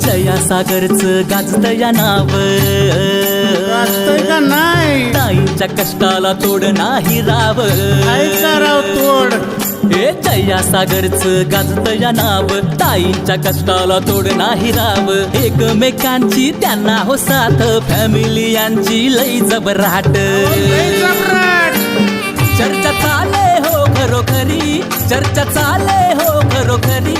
जया सागरचं गाजत या नाव. का नाही? ताईंच्या कष्टाला तोड नाही राव. कराव तोड? हे जया सागरचं गाजत या नाव. ताईंच्या कष्टाला तोड नाही राव. एकमेकांची त्यांना हो साथ फॅमिली यांची लई जबराट. चर्चा चाले हो खरोखरी चर्चा चाले हो खरोखरी.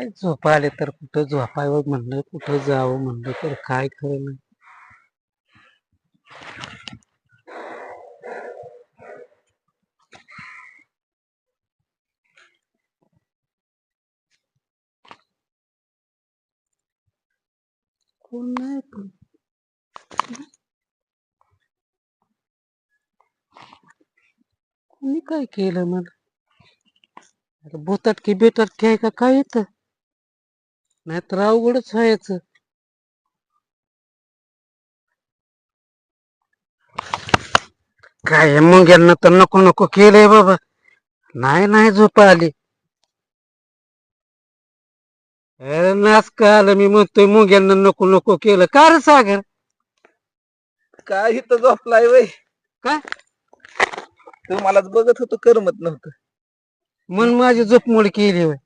काय झोपा आले तर कुठं झोपावं म्हणलं कुठं जावं म्हणलं तर काय खरं नाही कोण नाही पण. कोणी काय केलं मला? भूतटकी भूताटकी आहे का? काय येतं नाहीतर अवघडच व्हायचं. काय मुंग्यांना तर नको नको केलंय बाबा. नाही नाही झोप आली. अरे नाच का आलं? मी म्हणतोय मुंग्यांना नको नको केलं. का रे सागर? काय इथं झोपलाय वय? काय? तुम्हालाच बघत होतो करमत नव्हतं. मन माझी झोपमोड केली होय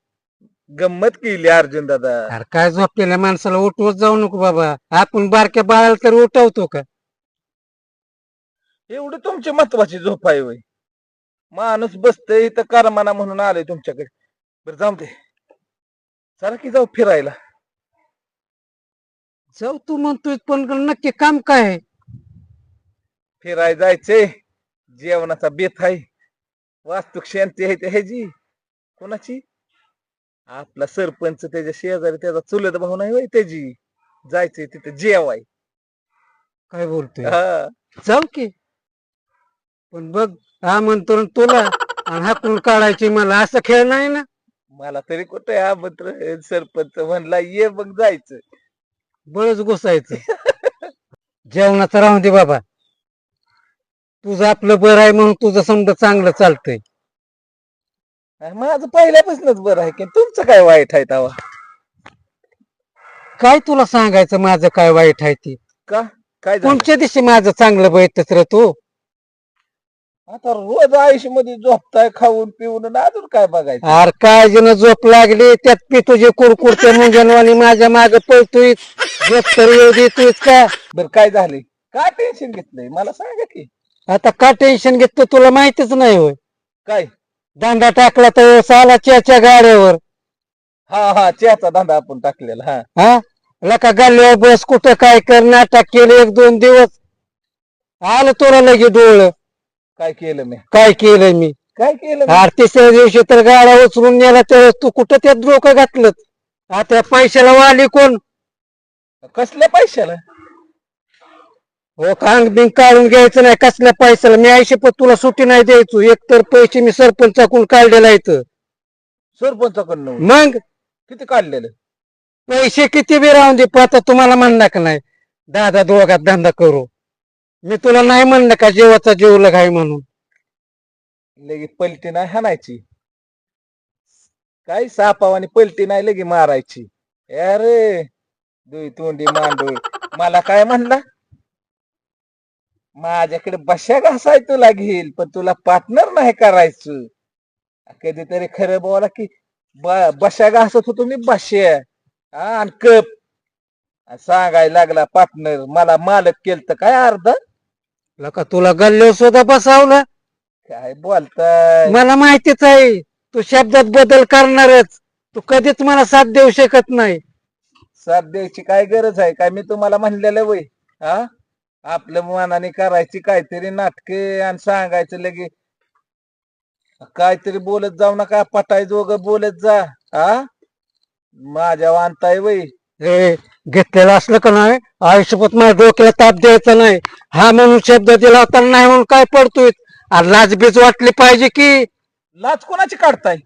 गंमत केली अर्जुन दादा. अरे काय झोपलेल्या माणसाला उठवत जाऊ नको बाबा. आपण बारक्या बाळाला तर उठवतो का? एवढी तुमची महत्वाची झोप आहे वय माणूस बसतय इथं करमाना म्हणून आलोय तुमच्याकडे. बरं जाऊ दे. चला की जाऊ फिरायला. जाऊ तू म्हणतोय पण नक्की काम काय आहे? फिराय जायचंय. जेवणाचा बेत आहे. वास्तुक शांती आहे ह्याची कोणाची? आपला सरपंच त्याच्या शेजारी त्याचा चुलत भाऊ नाही वय त्याची. जायचंय तिथे जेवाय. काय बोलतोय? हा. जाऊ की. पण बघ हा म्हणतो ना तुला आणि हाकून काढायची मला. असं खेळ नाही ना? मला तरी कुठे आमंत्रण? सरपंच म्हणला ये मग जायचं. बळच घुसायचं जेवणाचं राहून दे बाबा. तुझं आपलं बरं आहे म्हणून तुझं समजा चांगलं चालतंय. माझं पहिल्यापासूनच बरं आहे की तुमचं काय वाईट आहे तवा काय तुला सांगायचं माझं काय वाईट आहे ते? का? काय झालं? कोणच्या दिवशी माझं चांगलं बैठच रे तू? आता रोज आयुष्यमध्ये झोपताय खाऊन पिऊन आणि अजून काय बघायचं? अरे काय जण झोप लागली त्यात पी तुझे कुरकुरते मुंजनवाणी माझ्या माग पळतोय. झोप तर येऊ देतोय का? बरं काय झालंय? काय टेन्शन घेतलंय? मला सांगा की. आता का टेन्शन घेतो तुला माहितीच नाही होय. काय? दांडा टाकला तर साला च्या गाड्यावर. हा हा चहाचा धंदा आपण टाकलेला हा. हा? लका गाल्ल्यावर बस कुठं काय कर नाटक केलं एक दोन दिवस. आलं तुला लगे डोळ. काय केलं मी? काय केलं मी? काय केलं मी? अरे तिसऱ्या दिवशी तर गाड्या उचलून नेला तर तू कुठं त्यात डोकं घातलं आता पैशाला वाली कोण? कसल्या पैशाला? हो कांग बिंग काढून घ्यायचं नाही कसल्या पैशाला? मी आयशी पण तुला सुट्टी नाही द्यायचो. एक तर पैसे मी सरपंचाकडून काढलेला इथं सरपंचाकडनं मग? किती काढलेलं? पैसे किती बी राहून दे पण आता तुम्हाला म्हणणार का नाही? दादा दोघात धंदा करू. मी तुला नाही म्हणलं का जेवाचा जेवलं काय म्हणून? लगेच पलटी नाही हाणायची. काय सापावानी पलटी नाही लगे मारायची. अरे दुई तोंडी मांडू मला काय म्हणला माझ्याकडे बशा घासाय तुला घेईल पण तुला पार्टनर नाही करायचं. कधीतरी खरं बोला की बशा घासत होतो मी बश्या हा, आणि कप. सांगायला लागला पार्टनर मला मालक केलं तर काय अर्ध? लका तुला गल्ले सुद्धा बसावलं? काय बोलताय? मला माहितीच आहे तू शब्दात बदल करणारच. तू कधीच मला साथ देऊ शकत नाही. साथ द्यायची काय गरज आहे? काय मी तुम्हाला म्हणलेलं वय? हा? आपल्या मनाने करायची काहीतरी नाटके आणि सांगायचं लगे. काहीतरी बोलत जाऊ नका पटाय जोग बोलत जा. हा माझ्या वानताय वय. हे घेतलेलं असलं का नाही? आयुष्यभर माझ्या डोक्याला ताप द्यायचा नाही. हा म्हणून शब्द दिला होता नाही म्हणून काय पडतोय? आणि लाजबीज वाटली पाहिजे की? लाच कोणाची काढताय?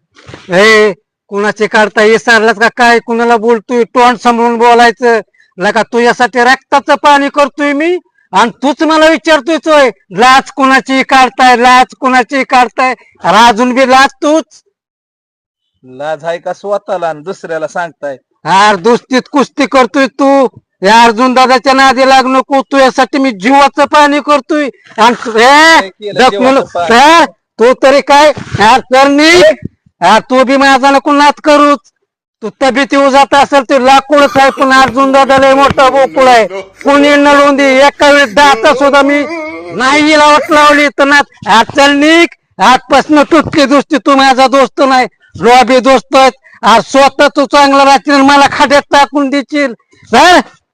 हे कुणाचे काढता विसरलाच का काय? कुणाला बोलतोय? तोंड समजून बोलायचं. लका तुझ्यासाठी रक्ताचं पाणी करतोय मी. आणि तूच मला विचारतोय तोय लाच कुणाची काढताय लाच कुणाची काढताय? अरे अजून बी लाच तूच. लाज आहे का स्वतःला आणि दुसऱ्याला सांगताय? यार दुस्तीत कुस्ती करतोय तू. या अर्जुन दादाच्या नादी लागू नको तू यासाठी मी जीवाचं पाणी करतोय. आणि तू- केलं जीवाचं. पाणी? तरी काय? यार तर नी यार तू बी माझा नको नात करूच. तू तब्येती उजात जात असेल ते लाकूडच आहे पण अर्जुन दादा लय मोठा बोकुळ आहे. कोणी नळून दे एका वेळेस दाता सुद्धा मी नाही लावत लावली तर ना आज निक आजपासून तुटली दोस्ती तू माझा दोस्त नाही. लॉबी दोस्त आज स्वतः तू चांगला राहतील आणि मला खाड्यात टाकून देशील.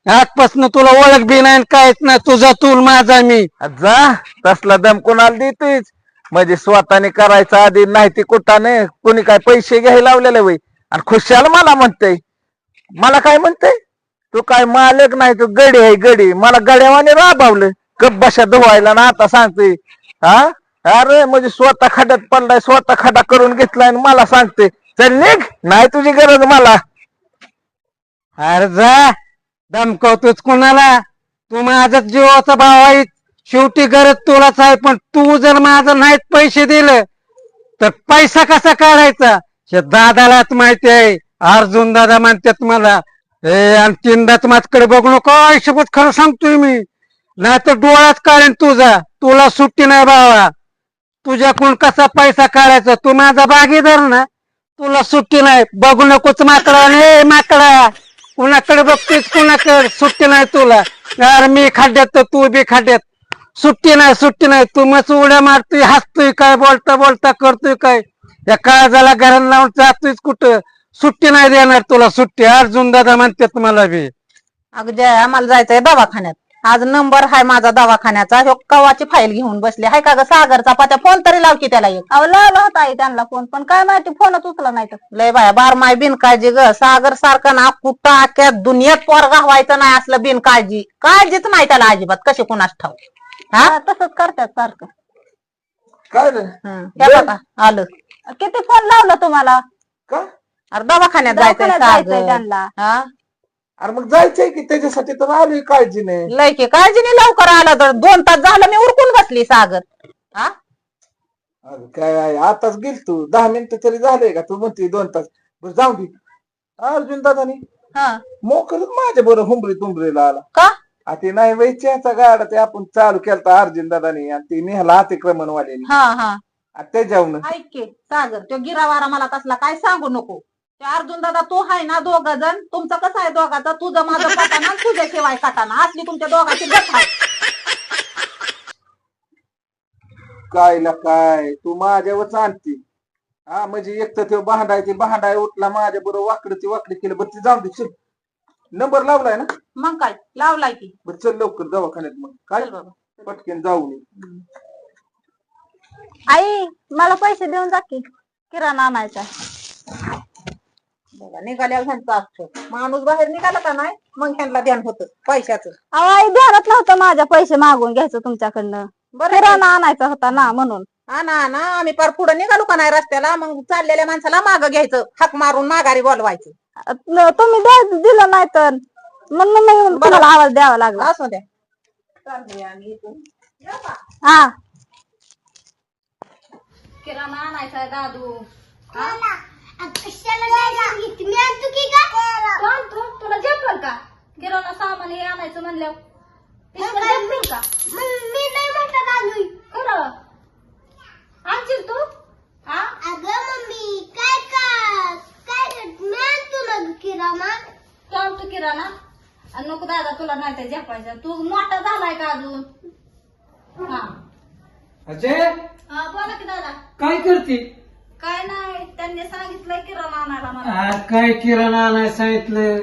आजपासून तुला ओळख बी नाही आणि काहीच नाही. तुझा तू माझा मी. जा. तसला दम कोणाला देतोयच म्हणजे स्वतःने करायचा आधी नाही ते कुठाने कोणी काय पैसे घ्यायला लावलेले वय. आणि खुशाल मला म्हणतय. मला काय म्हणतय? तू काय मालक नाही तू गडी आहे गडी. मला गड्यावाने राबावलं. कप बशा धुवायला ना आता सांगते हा? अरे म्हणजे स्वतः खड्यात पडलाय स्वतः खड्डा करून घेतलाय आणि मला सांगते चल निघ नाही तुझी गरज मला. अरे जा. धमकवतोच कोणाला? तू माझा जीवाचा भाव आहे. शेवटी गरज तुलाच आहे पण तू जर माझं नाहीत पैसे दिलं तर पैसा कसा काढायचा? हे दादालाच माहिती आहे. अर्जुन दादा म्हणतात मला ए आणि तीनदाच माझ्याकडे बघू नको आयुष्यभर खरं सांगतोय मी. नाही तर डोळ्यात काढेन तुझा. तुला सुट्टी नाही भावा तुझ्याकडून कसा पैसा काढायचा? तू माझा भागीदार ना. तुला सुट्टी नाही. बघू नकोच माकडा. हे माकडा. कुणाकडे बघतेस कुणाकडे? सुट्टी नाही तुला. यार मी खड्ड्यात तर तू बी खड्ड्यात सुट्टी नाही सुट्टी नाही. तू मग उड्या मारतोय हसतोय काय बोलता बोलता करतोय काय? या काळजाला घराला लावून जातोयस कुठं? सुट्टी नाही देणार तुला सुट्टी. अर्जुन दादा म्हणतात मला बी. अगं जय आम्हाला जायचंय दवाखान्यात. आज नंबर हाय माझा दवाखान्याचा. ह्यो कवाची फाईल घेऊन बसली. हाय का ग सागरचा पात्या? फोन तरी लाव की त्याला एक. अहो लावला होता आई त्यांना फोन पण काय माहिती फोनच उचला नाही तर. लय बाया बारमाय बिनकाळजी ग. सागर सारखं ना कुठं आख्या दुनियेत पोरगा व्हायचं नाही असलं बिनकाळजी. काळजीच नाही त्याला अजिबात. कशी कुणाच ठाव हा? हा, तसंच करतात सारखं. काय रे? हं, हे बघा आलं. किती फोन लावला तुम्हाला? का? अरे दवाखान्यात जायचंय दवाखान्यात जायचंय सागर त्यांना. हा? अरे मग जायचंय की त्याच्यासाठी तर आलोय काळजीने. लय की काळजीने लवकर आला तर दोन तास झालं मी उरकून बसली सागर. हा? अरे काय आहे, आताच गेल तू. दहा मिनिटं तरी झाले का? तू म्हणते दोन तास. बरं जाऊ दे. अर्जुन दादानी हा. मोकरच माझ्या बरं हुंबरी तुंबरीला आला. का? आ ते नाही वैच्याचा गाडा ते आपण चालू केलता अर्जुन दादानी आणि ते निघाला अतिक्रमण हा हा. त्याच्यावरून ऐक की, सागर तो गिरावारा मला तसला काय सांगू नको. ते अर्जुन दादा तू हाय ना दोघ जण तुमचं कसं आहे दोघाचा? तुझं माझं कटाना आणि तुझ्या शिवाय कटाना असली तुमच्या दोघाची गट आहे. कायला काय तू माझ्यावरच आणते हा म्हणजे एक तर ते भांडाय ते भांडाय उठला माझ्या बरोबर वाकडं ती वाकडी केलं बरं ती जाऊ दे चल. नंबर लावलाय ना? मग काय? लावलाय की. बरं चल लवकर दवाखान्यात मग. काय? चल बाबा. पटकन जाऊ नये आई मला पैसे देऊन जा की. किराणा आणायचा बघा ह्यांचं असतं माणूस बाहेर निघाला का नाही मग ह्यांना ध्यान होतं पैशाचं. अहो आई ध्यानात नव्हतं माझ्या पैसे मागून घ्यायचं तुमच्याकडनं. बरं किराणा आणायचा होता ना म्हणून. हा ना ना आम्ही पार पुढे निघालो का नाही रस्त्याला मग चाललेल्या माणसाला मागं घ्यायचं हाक मारून माघारी बोलवायचं. न- तुम्ही द्या- दिलं नाही तर. म्हणून मग तुम्हाला आवाज द्यावा लागला. असू द्या. चाललोय आम्ही इथून. येऊ का? हा. किराणा आणायचा दादू. मी आणतो की का तू आणतो. तुला जपल का? किराणा सामान हे आणायचं म्हणल्यावर. जपतील का? मी नाही म्हणतात आणू खरं आणशील तू? हा? अगं मम्मी काय का काय मी आणतो ना किराणा. तू आणतो किराणा? आणि नको दादा तुला नाही तर जपायचं तू मोठा झालाय का अजून? हा. अजय दादा काय करते? काय नाही त्यांनी सांगितलंय किराणा आणायला मला. आज काय किराणा आणाय सांगितलं?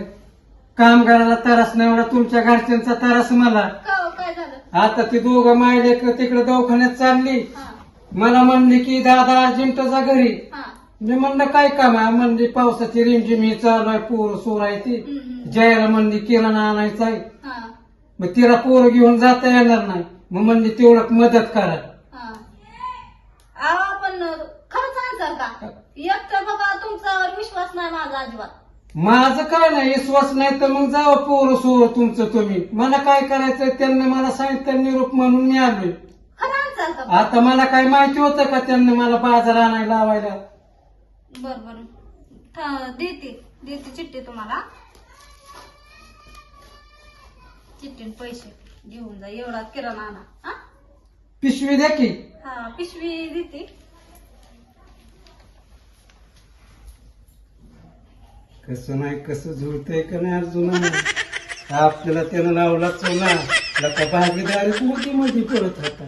काम करायला तरस नाही एवढा तुमच्या घरच्यांचा तरस मला. का हो, काय झालं? आता ती दोघं मायले तिकडे दवाखान्यात चालली. हा. मला म्हणली की दादा अर्जंटचा घरी. हा. मी म्हणलं काय काम आहे? म्हणली पावसाची रिमझिम ही चालू आहे पोर सोर आहे ती. हम्म. जयाला म्हणली किराणा आणायचा आहे. हा. मग तिला पोर घेऊन जाता येणार नाही. मग म्हणली तेवढं मदत करा हा अहो, पण खरंच सांगताल का एकटं बघा तुमच्यावर विश्वास नाही माझा अजिबात. माझं काय नाही विश्वास नाही तर मग जावं पोर सोर तुमचं तुम्ही. मला काय करायचं त्यांनी मला सांगितलं निरूप म्हणून मी आलोय खरं आणचाल का? आता मला काय माहिती होतं का त्यांनी मला बाजार आणायला लावायला? बर बर. था- देते. देते चिठ्ठी तुम्हाला. चिठ्ठी आणि पैसे घेऊन जा. एवढा किराणा आणा. हा? पिशवी द्या की. हा पिशवी देते. कसं नाही कसं जुळतंय का नाही अजून? आपल्याला त्यानं लावला चोला. लका भागीदारीच मोठी मोठी पडत होता.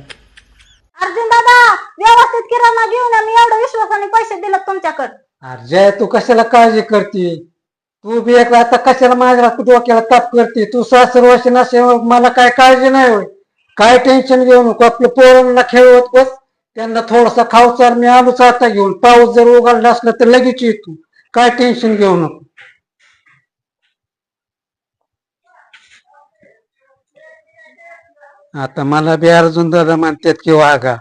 अर्जुन दादा व्यवस्थित किराणा घेऊन. मी एवढं विश्वासाने पैसे दिले तुमच्याकडे. अरे जय तू कशाला काळजी करते? तू बी एक आता कशाला माझ्या डोक्याला ताप करते? तू सासर वर्ष नसेल मला काय काळजी नाही होय काय टेन्शन घेऊ नको. आपल्या पोरांना खेळवत बस. त्यांना थोडासा खाऊचार मी आलोच आता घेऊन. पाऊस जर उघडला असला तर लगेच येतो. काय टेन्शन घेऊ नको. आता मला बी अर्जुन दादा म्हणतात की वागा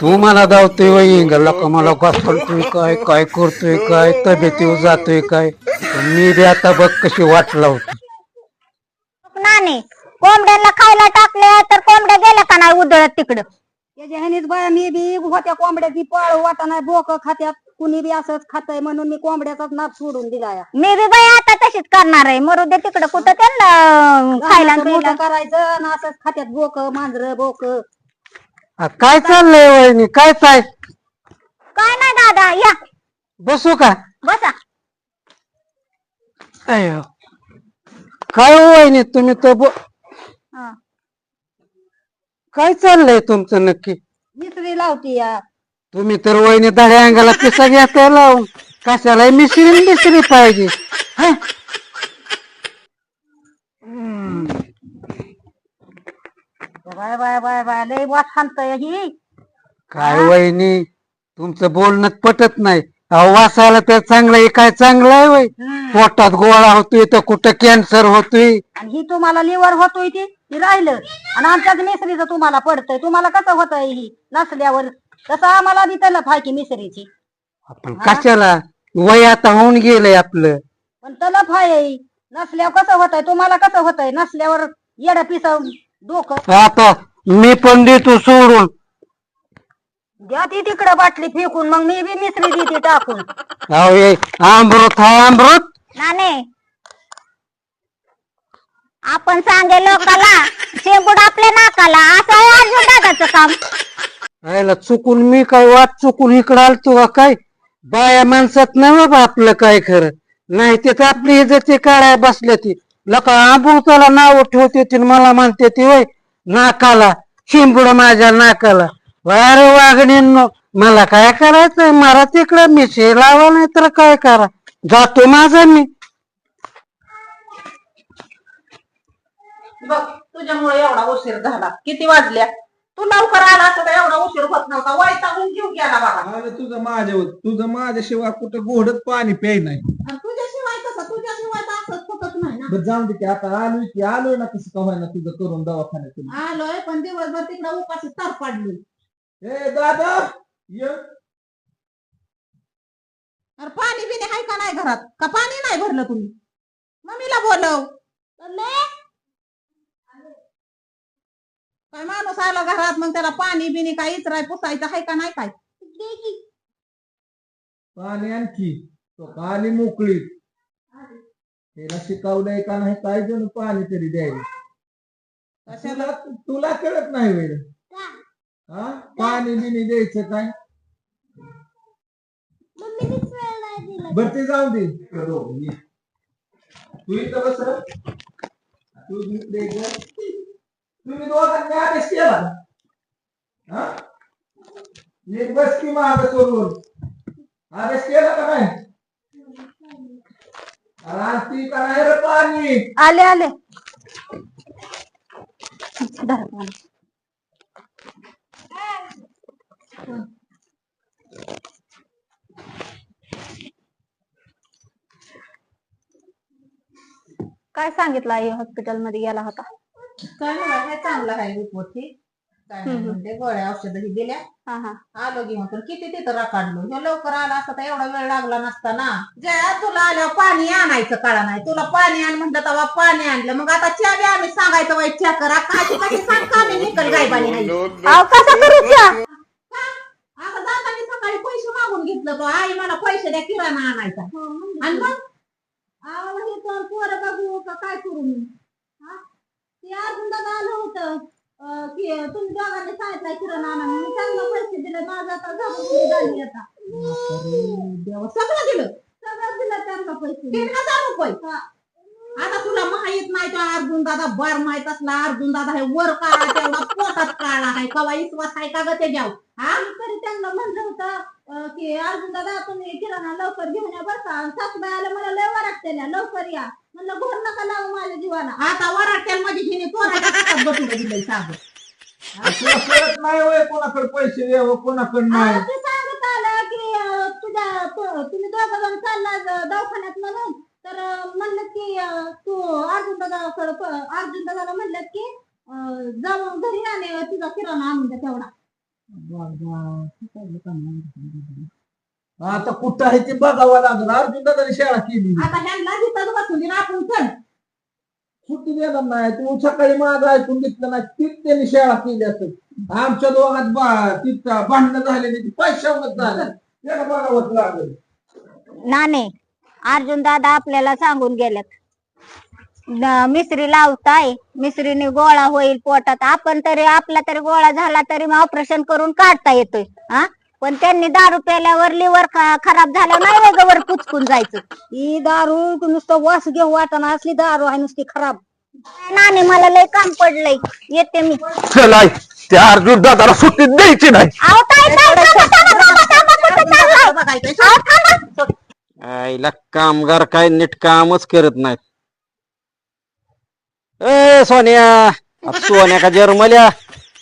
तू मला धावतोय वहिंग लोक मला घालतोय काय काय करतोय काय तब्येतीवर जातोय काय. मी बी आता बघ कशी वाट लावतो कोंबड्याला खायला टाकले तर कोंबड्या गेल्या का नाही उधळत तिकडं? त्याच्या ह्यानीच बाया मी बी होत्या कोंबड्याची पाळ वाटा नाही बोक खात्यात. कुणी बी असंच खातय म्हणून मी कोंबड्याचाच नाद सोडून दिलाय. मी बी बाई आता तशीच करणार आहे. मरू दे तिकडं. कुठं त्यांना खायला आणि मोठं. करायचं आणि असंच खात्यात बोक मांजर बोक आ, काय चाललंय वहिनी? काय चाय काय नाही दादा या. बसू का? बसा. अयो काय हो वहिनी तुम्ही तर बो- हा. काय चाललंय तुमचं नक्की? मिसरी लावती या. तुम्ही तर वहिनी दड्या अंगाला पिसा घेता लावून कशाला मिसरी मिसरी पाहिजे? हं? Bye bye bye bye. लय वाट खांतय ही. काय वहिनी? तुमचं बोलणं पटत नाही. अहो वासायला तर चांगलं आहे. काय चांगलं आहे वय? पोटात गोळा होतोय तर कुठं कॅन्सर होतोय? आणि ही तुम्हाला लिव्हर होतोय ती. ती राहिलं. आणि आमच्याच मिसरीचं तुम्हाला पडतंय. तुम्हाला कसं होतंय ही? नसल्यावर तसं आम्हाला बी तलफ आहे की मिसरीची. आपण कशाला? वय आता होऊन गेलंय आपलं. पण तलफ आहे. नसल्यावर कसं होतंय? तुम्हाला कसं होतंय? नसल्यावर येडं पिस डोकं. आता मी पण देतो सोडून. द्या ती तिकडं बाटली फेकून मग मी बी मिसरी देते टाकून. अहो हे अमृत हा अमृत नाणे आपण सांगे लोकाला शेंबूड आपल्या नाकाला असं आहे अर्जुन दादाचं काम. राहिला चुकून मी काय वाट चुकून इकडं आलतो का काय? बाया माणसात नाही बाबा आपलं काय खरं. नाही ते तर आपली इज्जती काढाय बसल्या ती. लका अमृताला नाव ठेवते ती मला म्हणते ती वय नाकाला शिंबुड माझ्या नाकाला. वारे वागणींनो मला काय करायचंय? मला तिकडं मी लावा नाही तर काय करा? जातो माझा मी. बघ तुझ्यामुळे एवढा उशीर झाला. किती वाजल्या? तू लवकर आला असता तर एवढा उशीर होत नव्हता. वैतागून घेऊन गेला बाबा अरे तुझं माझ्यावर तुझं माझ्याशिवाय कुठं गोडच पाणी प्याय नाही. आणि तुझ्याशिवाय कसं तुझ्याशिवाय तर असंच होतच नाही ना. बरं जाऊन दे की आता आलोय की आलोय ना कसं का व्हायना तुझं करून दवाखान्यातून आलोय पण दिवसभर तिकडे उपाशी तर पडली. ए दादा! ये. अरे पाणी बिणी आहे का नाही घरात? का पाणी नाही भरलं तुम्ही? मम्मीला बोलव. काय माणूस आला घरात मग त्याला पाणी बिनी काय इचराय पुसायचं आहे का नाही काय? पाणी आणखी. तो पाणी मोकळी. तिला शिकवलंय का नाही काय जण पाणी तरी द्यायला. तुला तुला कळत नाही वेळ हा? पाणी बिनी द्यायचं काय? बर ते जाऊ दे. तू इथं बस. तू इकडे ये. तुम्ही दोघांनी आदेश केला हा? बस की माग सोडून. आदेश केला का नाही? अरे का नाही रे पाणी. आले आले. काय सांगितलं आई हॉस्पिटलमध्ये गेला होता? काय नाही हे चांगलं आहे रिपोर्ट ही काय नाही म्हणते गोळ्या दिल्या. हा हा. आलो घेऊन पण किती तिथं राखाडलो हे लवकर आला असता तर एवढा वेळ लागला नसता ना. जया तुला आल्यावर पाणी आणायचं कळा नाही. तुला पाणी आण म्हणलं तेव्हा पाणी आणलं. मग आता चहा बी आम्ही सांगायचं वाईट चहा करा. काय कशी सांग का मी निकल गायबानी आहे अहो कसा करू चहा? आता जाताना सकाळी पैसे मागून घेतलं तो. आई मला पैसे द्या किराणा आणायचा. आणि मग? अहो, हे तर पोरं बघू का काय करू मी? हा? ते अर्जुन दादा आलं होतं. की तुम्ही दोघांनी सांगितलं किराणा आणा. मी त्यांना पैसे दिले. माझं आता झालं झाली आता. देवा, सगळं दिलं. सगळं दिलं त्यांना पैसे. हजार रुपये आता तुला माहीत नाही तो अर्जुन दादा बर माहीत असला. अर्जुन दादा हे वर काळा तेवढा पोटात काळा आहे. कवा विश्वास आहे का ग त्याच्यावर हा? तरी त्यांना म्हणलं होतं की अर्जुन दादा तुम्ही किराणा लवकर घेऊन या बरं का. सासूबाई आल्या मला लय वराटतेल्या लवकर या. म्हणलं घोर नका लावू माझ्या जीवाला? आता वराटतेल म्हणजे हिने पोराच्या बटून दिलंय साबण तुला कळत नाही होय कोणाकडे पैसे द्यावं कोणाकडे नाही. ते सांगत आलं की अं, तुझ्या तु- तुम्ही दोघं जण चालला ज- दवाखान्यात म्हणून. तर अं, म्हणलं की अं, तू अर्जुन दादाकडे अर्जुन दादाला म्हणलं की अं, जाऊन घरी आणि तुझा किराणा आणून द्या तेवढा. आता कुठं आहे ते बघावं लागलं. अर्जुन दादाने शाळा केली. आता ह्यांना जिथं बसून दिला आपण चल. सुट्टी देणार नाही? तू सकाळी माझं ऐकून घेतलं नाही. तीच त्यांनी शाळा केली असत आमच्या दोघात बा- तिथं भांडणं झालेली ती पैशावर झालं. त्याला बघावंच लागलं. नाने अर्जुन दादा आपल्याला सांगून गेल्यात न- मिसरी लावताय. मिसरीने गोळा होईल पोटात. आपण तरी आपला तरी गोळा झाला तरी मग ऑपरेशन करून काढता येतोय. हा? पण त्यांनी दारू प्याल्यावर लिव्हर खराब झालं नाही वेगळं वर पुचकून जायचं? ही दारू नुसतं वास घेऊ वाटाणा असली दारू आहे नुसती खराब. नाने मला लय काम पडलंय. येते मी. चला त्या अर्जुन दादाला सुट्टी द्यायची नाही. अहो, ताई, ताई, थांबा, थांबा, थांबा, थांबा, कुठं चाललाय? अहो, थांबा. आईला कामगार काय नीट कामच करत नाहीत. ए सोन्या. आता सोन्या का जर्मल्या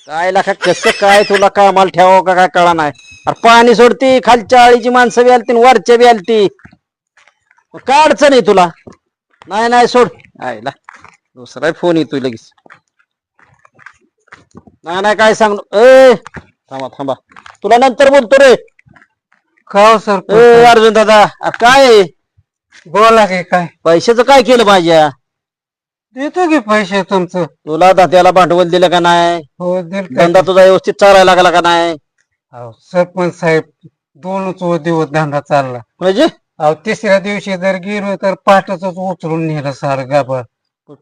काय का कसं काय तुला कामाला ठेवावं का काय कळा नाही. अरे पाणी सोडती खालच्या आळीची माणसं बी आलती आणि वरच्या बी आलती काय अडचण आहे तुला? नाही नाही सोड. आईला दुसरा फोन येतोय लगेच. नाही नाही काय सांग? ए थांबा थांबा. तुला नंतर बोलतो रे. का सर ए अर्जुन दादा अरे काय? आहे? बोला की काय? पैशाचं काय केलं पाहिजे देतो की पैसे तुमचं. तुला दात्याला भांडवल दिलं का नाही? हो दिल धंदा तुझा व्यवस्थित चालायला लागला का नाही? सरपंच साहेब दोनच दिवस धंदा चालला. म्हणजे? अहो तिसऱ्या दिवशी जर गेलो तर पाठच उचलून नेलं सार गाभा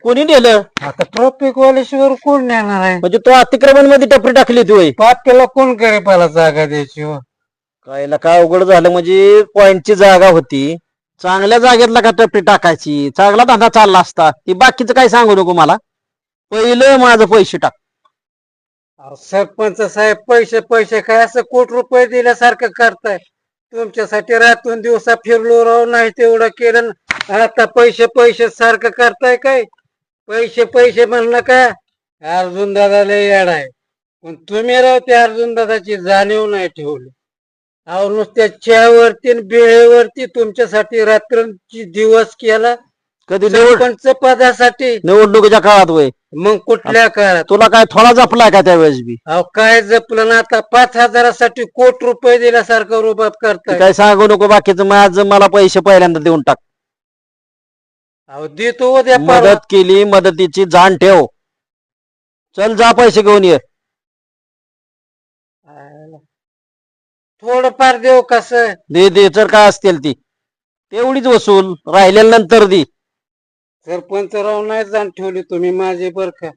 कोणी नेलं? आता ट्रॉफिक वाल्याशिवाय कोण नेणार आहे? म्हणजे तो अतिक्रमणमध्ये टपरी टाकली होती पाट्याला कोण गरीबाला जागा द्यायची हो? कायला काय अवघड झालं म्हणजे पॉइंटची जागा होती. चांगल्या जागेतला का टपटी टाकायची? चांगला धंदा चालला असता. ती बाकीचं काय सांगू नको मला. पहिलं माझं पैसे टाक. अहो, सरपंच साहेब पैसे पैसे काय असं कोट रुपये दिल्यासारखं करताय? तुमच्यासाठी रातून दिवसा फिरलो राहू नाही तेवढं केलं. आता पैसे पैसे सारखं करताय काय? पैसे पैसे म्हणलं का अर्जुन दादाला येड आहे. पण तुम्ही राव त्या अर्जुन दादाची जाणीव नाही ठेवली. अहो नुसत्या चहावरती आणि बेळेवरती तुमच्यासाठी रात्रंची दिवस केला. कधी निवड? सरपंच पदासाठी. निवडणुकीच्या काळात वय. मग कुठल्या काळात? तुला काय थोडा जपलाय का त्यावेळेस बी? अहो काय जपलं ना आता पाच हजारासाठी कोट रुपये दिल्यासारखं रुबाब ते करताय. काय सांगू नको बाकीचं माझं मला पैसे पहिल्यांदा देऊन टाक. अहो देतो उद्या परवा. मदत केली मदतीची जाण ठेव. चल जा पैसे घेऊन ये. थोडंफार देऊ कसं? दे दे तर काय असतील ती. तेवढीच वसूल राहिलेल्या नंतर दे. सरपंच राव नाही जाण ठेवली तुम्ही माझे बर का.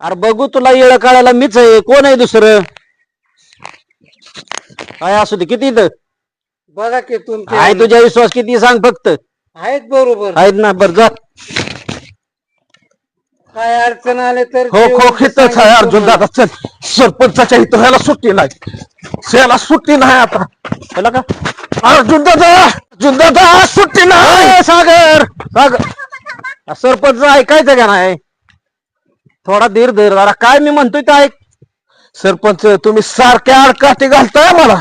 अरे बघू तुला येळ काढायला मीच आहे कोण आहे दुसरं? काय असू दे किती इथं? बघा की तुमचे आहे तुझ्या विश्वास किती सांग फक्त. आहेत बरोबर. आहेत ना बर जा. काय अडचण आले तर हो आहे सांगितलं अर्जुन. दादा चल सरपंचाच्या इथं ह्याला सुट्टी नाही. ह्याला सुट्टी नाही आता. कळलं का? अर्जुन दादा अर्जुन दादा सुट्टी नाही. सागर सागर. आ, सरपंच ऐकायचं का नाही? थोडा धीर धीर जरा. काय मी म्हणतोय ते ऐक. सरपंच तुम्ही सारख्या आडकाठी घालताय मला.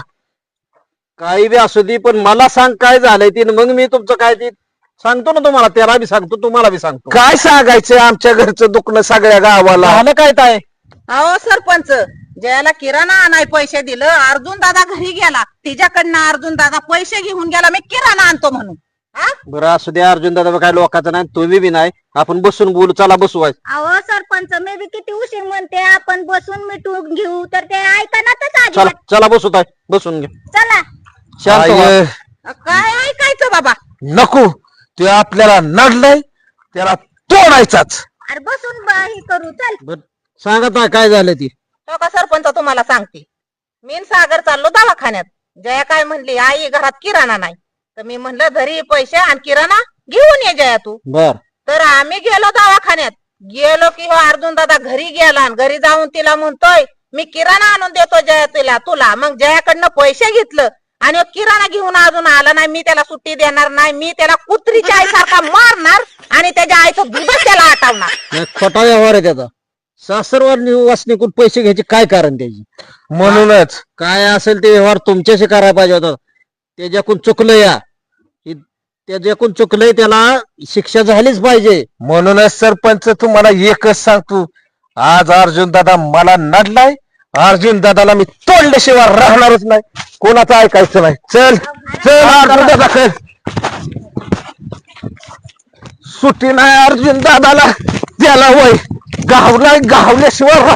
काही बी असू दे पण मला सांग काय झालंय ते मग मी तुमचं काय ते सांगतो ना तुम्हाला त्याला बी सांगतो तुम्हाला बी सांगतो. काय सांगायचं आमच्या घरचं दुखणं सगळ्या गावाला? झालं काय काय अहो सरपंच ज्याला किराणा आणाय पैसे दिलं अर्जुन दादा घरी गेला. तिच्याकडनं अर्जुन दादा पैसे घेऊन गेला मी किराणा आणतो म्हणून. हा? बरं असू द्या अर्जुन दादा काय लोकांचं नाही तुम्ही बी नाही. आपण बसून बोलू चला बसू. अहो सरपंच मी बी किती उशीर म्हणते आपण बसून मिटून घेऊ तर ते ऐकणातच चला अजिबात चला बसू ताई बसून घे चला. शांत व्हा. आय, काय ऐकायचं बाबा? नको. ते आपल्याला नडलंय त्याला तोडायचाच. अरे बसून ब- हे करू चल. बरं, सांगा काय झालं ती? तो का सरपंच तुम्हाला सांगते. मी न सागर चाललो दवाखान्यात. जया काय म्हणली आई घरात किराणा नाही. तर मी म्हणलं घरी पैसे आणि किराणा घेऊन ये जया तू. बर. तर आम्ही गेलो दवाखान्यात. गेलो की हो अर्जुन दादा घरी गेला आणि घरी जाऊन तिला म्हणतोय मी किराणा आणून देतो जया तुला तुला. मग जयाकडनं पैसे घेतलं. आणि हो किराणा घेऊन अजून आला नाही मी त्याला सुट्टी देणार नाही मी त्याला कुत्रीच्या आईसारखा मारणार आणि त्याच्या आईचं दूधच त्याला आटवणार. नाही, खोटा व्यवहार आहे त्याचा. सासरवार वासनिकून पैसे घ्यायचे काय कारण त्याची? म्हणूनच काय असेल ते व्यवहार तुमच्याशी करायला पाहिजे होता. त्याच्याकडून चुकलं या. हे त्याच्याकडून चुकलंय त्याला शिक्षा झालीच पाहिजे. म्हणूनच सरपंच तुम्हाला एकच सांगतो. आज अर्जुन दादा मला नडलाय अर्जुन दादाला मी तोडल्याशिवाय राहणारच नाही कोणाचं ऐकायचं नाही चल चल अर्जुन दादा चल सुट्टी नाही अर्जुन दादाला त्याला वय गावलाय गावल्याशिवाय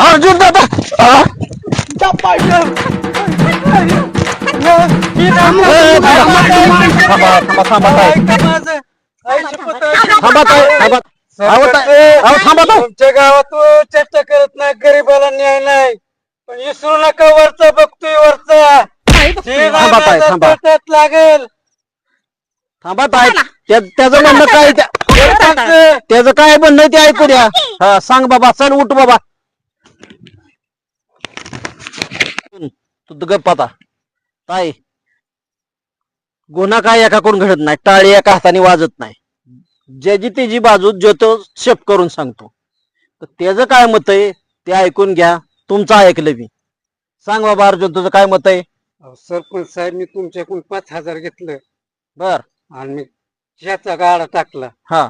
अर्जुन दादा आ? थांबा, थांबा, थांबा, ताई. थांबा ताई, थांबा. अहो, ताई, सरपंच, अहो, थांबा ताई. तुमच्या गावात तो चर्चा करत नाही गरीबाला न्याय नाही. पण विसरू नका वरचा बघतोय वरचा. हे थांबा ताई, लागेल. थांबा ताई त्या- त्याचं म्हणणं काय त्या- त्याचं काय म्हणणं ते ऐकू द्या. हा सांग बाबा चल उठ बाबा. तू गप्प आता. ताई गुन्हा काय एका कोण घडत नाही टाळी एका हाताने वाजत नाही. ज्याची त्याची बाजू जो तो शेप करून सांगतो. तर त्याचं काय मत आहे? ते ऐकून घ्या. तुमचं ऐकलं मी सांग बाबा अर्जुन तुझं काय मत आहे? अहो, सरपंच साहेब मी तुमच्याकडून पाच हजार घेतलं. बर. आणि मी ह्याचा गाडा टाकला. हा.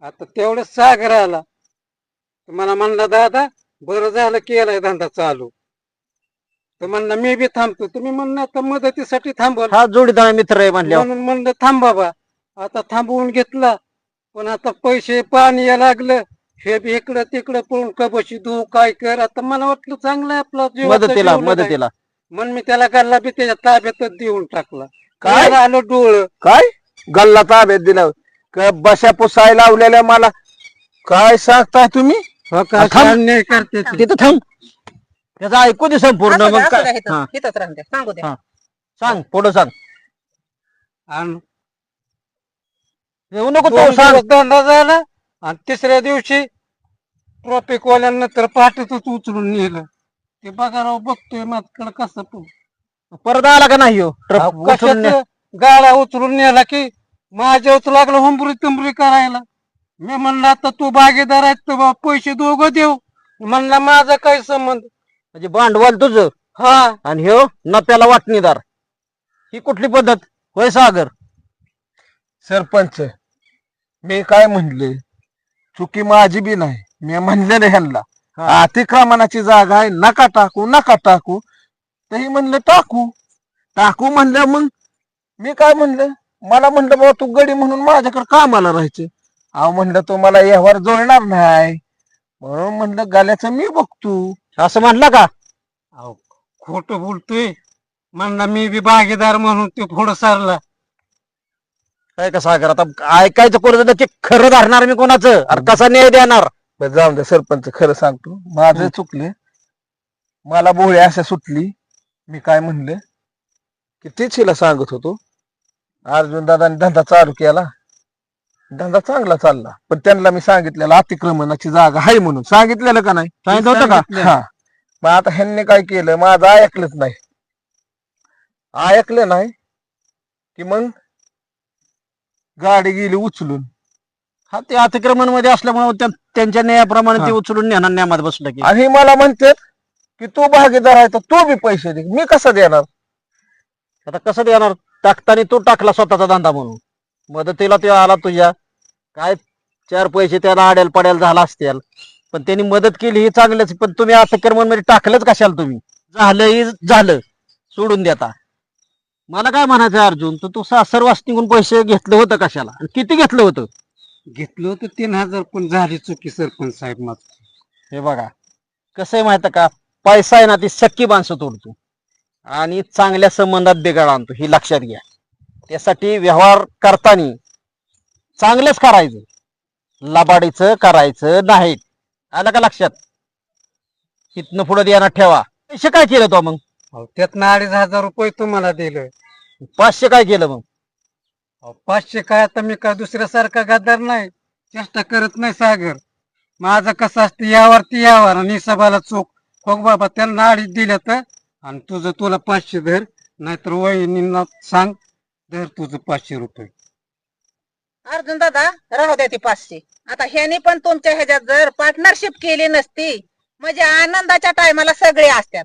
आता तेवढं सागर आला. तर मला म्हणला दादा बरं झालं केलाय धंदा चालू. तर म्हणला मी बी थांबतो. तुम्ही म्हणलं आता मदतीसाठी थांबवल. हा जोडीदार मित्र आहे म्हणल्यावर. म्हणून म्हणलं थांब बाबा आता थांबवून घेतला. पण आता पैसे पाणी या लागलं. हे बी इकडं तिकडं पळून कबशी तू काय कर आता मला वाटलं चांगलं आपलं मदतीला नाही. मदतीला. म्हणून मी त्याला गल्ला बी त्याच्या ताब्यातच देऊन टाकला. काय? आलं डोळ. काय? गल्ला ताब्यात दिला. का बशा पुसायला लावलेल्या मला? काय सांगताय तुम्ही? काय थांब. अन्याय करते ते. तिथं थांब. त्याचं ऐकू दे संपूर्ण मग काय? हा, राहून द्या, सांगू द्या. हा. सांग पुढं सांग. आणि. येऊ नको दोन तो सांग. दिवस धंदा झाला. आणि तिसऱ्या दिवशी ट्रॉफिक वाल्यांनंतर पहाटेच उचलून नेलं. ते बघा राव बघतोय माझ्याकडे कसं पण. परत आला का नाही? ट्रक अहो, उचलून नेला की माझ्यावर लागलं हुंबरी तुंबरी करायला. मी म्हणलं आता तू बागेदार आहे तर बा पैसे दोघं देऊ. म्हणला माझा काही संबंध? म्हणजे भांडवल तुझं. हा. आणि ह्यो नप्याला वाटणीदार. ही कुठली पद्धत? होय सागर. सरपंच मी काय म्हणले? चुकी माझी बी नाही. मी म्हणले नाही ह्यांना. हा. अतिक्रमणाची जागा आहे नका टाकू नका टाकू. तरी म्हणलं टाकू. टाकू म्हणलं मग मी काय म्हणलं? मला म्हणलं बाबा तू गडी म्हणून माझ्याकडे कामाला राहायचं. अहो म्हणलं तो मला व्यवहार जोडणार नाही. म्हणून म्हणलं गाल्याचं मी बघतो. असं म्हणला का? काय का सागर? आता ऐकायचं कोणाचं नक्की खरं धरणार मी कोणाचं? अरे कसा न्याय देणार? बरं जाऊन द्या सरपंच खरं सांगतो. माझं चुकले मला बोळी अशा सुटली. मी काय म्हणलं? की तीच हिला सांगत होतो. अर्जुन दादाने धंदा चालू केला. धंदा चांगला चालला. पण त्यांना मी सांगितलेलं अतिक्रमणाची जागा आहे म्हणून. सांगितलेलं का नाही? सांगितलं होतं का. हा. मग आता ह्यांनी काय केलं? माझं ऐकलंच नाही. ऐकलं नाही. की मग गाडी गेली उचलून. हा ते अतिक्रमणमध्ये असल्यामुळे त्या- त्यांच्या न्यायाप्रमाणे ते. उचलून नेणार न्यायात बसलं की. आणि मला म्हणतात की तू भागीदार आहे तर तू बी पैसे दे. मी कसं देणार? आता कसं देणार? टाकताना तो टाकला स्वतःचा धंदा म्हणून. मदतीला तो आला तुझ्या. काय चार पैसे त्याला आड्याल पड्याल झाला असतील. पण त्यांनी मदत केली ही चांगलंच. पण तुम्ही अतिक्रमणमध्ये टाकलंच कशाला तुम्ही? झालं ही झालं. सोडून देता मला काय म्हणायचं अर्जुन? तर तू सासर निघून पैसे घेतलं होतं कशाला? आणि किती घेतलं होतं? घेतलं होतं तीन हजार पण झाली चुकी सरपंच साहेब माझं हे बघा कसं आहे माहिती का? पैसा आहे ना ती सक्की माणसं तोडतो. आणि चांगल्या संबंधात बिघाड आणतो ही लक्षात घ्या. त्यासाठी व्यवहार करताना चांगलंच करायचं. लबाडीचं करायचं नाही आलं का लक्षात? इथनं पुढे देणार ठेवा. पैसे काय केलं तो मग? अहो, त्यातनं अडीच हजार रुपये तुम्हाला दिलं. पाचशे काय केलं मग? अहो, पाचशे काय आता मी काय दुसऱ्यासारखा गद्दार नाही. चेष्टा करत नाही सागर. माझं कसं असतं यावर ती यावर आणि सभाला चोख हो बाबा त्यांना अडीच दिल्या तर आणि तुझं तुला पाचशे धर नाहीतर वहिनींना सांग धर तुझं पाचशे रुपये. अर्जुन दादा राहू द्या ती पाचशे. आता ह्यानी पण तुमच्या ह्याच्यात जर पार्टनरशिप केली नसती म्हणजे आनंदाच्या टायमाला सगळे असतात.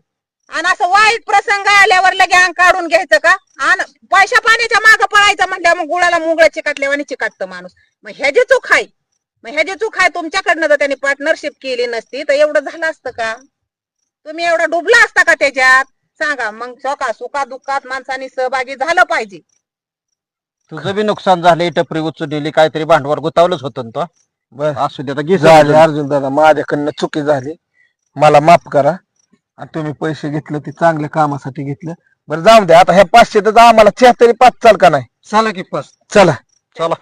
आणि असं वाईट प्रसंग आल्यावर लगे अंग काढून घ्यायचं का? आणि पैशा पाण्याच्या माग पळायचं म्हटल्या मग गुळाला मुंगळ चिकटल्यावानी चिकटतं माणूस. मग ह्याची चूक आहे मग ह्याची चूक आहे तुमच्याकडनं जर त्यांनी पार्टनरशिप केली नसती तर एवढं झालं असतं का? तुम्ही एवढा डुबला असता का त्याच्यात? सांगा मग सोका सुखा दुःखात माणसाने सहभागी झालं पाहिजे. तुझं बी नुकसान झाले टपरी उचललेली काहीतरी भांडवल गुतावलंच होतं तो. असू दे आता घे झाले समजून. अर्जुन दादा माझ्याकडनं चुकी झाली. मला माफ करा. आणि तुम्ही पैसे घेतले ते चांगल्या कामासाठी घेतलं. बरं जाऊ द्या आता ह्या पाचशे तर आम्हाला चहा तरी पाच चाल का नाही? चला की पाच. चला. चला.